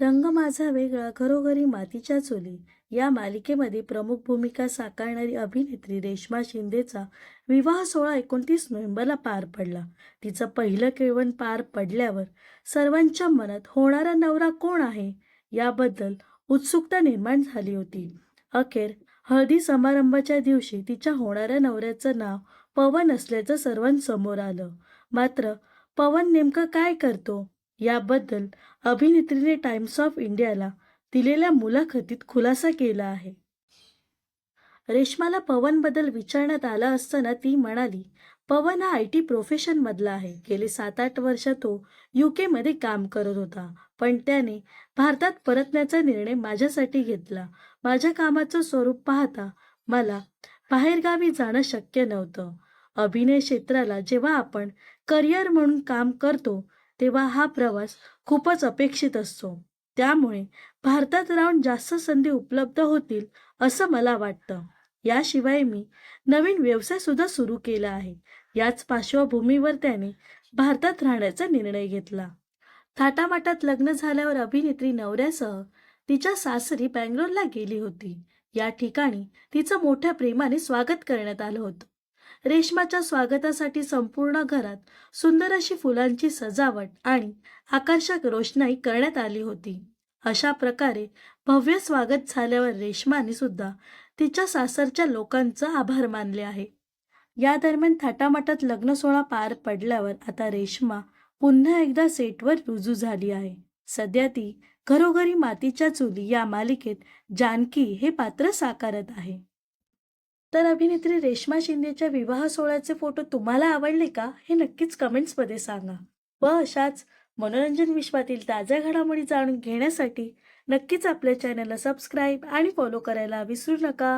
रंग माझा वेगळा घरोघरी मातीच्या चुली. या मालिकेमध्ये प्रमुख भूमिका साकारणारी अभिनेत्री रेश्मा शिंदेचा विवाह सोहळा एकोणतीस नोव्हेंबरला पार पडला. तिचं पहिलं केळवण पार पडल्यावर सर्वांच्या मनात होणारा नवरा कोण आहे? याबद्दल उत्सुकता निर्माण झाली होती. अखेर हळदी समारंभाच्या दिवशी तिच्या होणाऱ्या नवऱ्याचं नाव पवन असल्याचं सर्वांसमोर आलं. मात्र पवन नेमकं काय करतो? याबद्दल अभिनेत्रीने टाइम्स ऑफ इंडियाला दिलेल्या मुलाखतीत खुलासा केला आहे. रेश्माला पवनबद्दल विचारण्यात आला असताना ती म्हणाली पवन हा आय टी प्रोफेशनमधला आहे. गेले सात आठ वर्ष तो यू केमध्ये काम करत होता. पण त्याने भारतात परतण्याचा निर्णय माझ्यासाठी घेतला. माझ्या कामाचं स्वरूप पाहता मला बाहेरगावी जाणं शक्य नव्हतं. अभिनय क्षेत्राला जेव्हा आपण करिअर म्हणून काम करतो तेव्हा हा प्रवास खूपच अपेक्षित असतो. त्यामुळे भारतात राहून जास्त संधी उपलब्ध होतील असं मला वाटतं. याशिवाय मी नवीन व्यवसाय सुद्धा सुरू केला आहे. याच पार्श्वभूमीवर त्याने भारतात राहण्याचा निर्णय घेतला. थाटामाटात लग्न झाल्यावर अभिनेत्री नवऱ्यासह तिच्या सासरी बँगलोरला गेली होती. या ठिकाणी तिचं मोठ्या प्रेमाने स्वागत करण्यात आलं होतं. रेशमाच्या स्वागतासाठी संपूर्ण घरात सुंदर अशी फुलांची सजावट आणि आकर्षक रोषणाई करण्यात आली होती. अशा प्रकारे भव्य स्वागत झाल्यावर रेशमाने सुद्धा तिच्या सासरच्या लोकांचा आभार मानले आहे. या दरम्यान थाटामाटात लग्न सोहळा पार पडल्यावर आता रेश्मा पुन्हा एकदा सेटवर रुजू झाली आहे. सध्या ती घरोघरी मातीच्या चुली या मालिकेत जानकी हे पात्र साकारत आहे. तर अभिनेत्री रेश्मा शिंदेच्या विवाह सोहळ्याचे फोटो तुम्हाला आवडले का? हे नक्कीच कमेंट्समध्ये सांगा. व अशाच मनोरंजन विश्वातील ताज्या घडामोडी जाणून घेण्यासाठी नक्कीच आपल्या चॅनलला सबस्क्राईब आणि फॉलो करायला विसरू नका.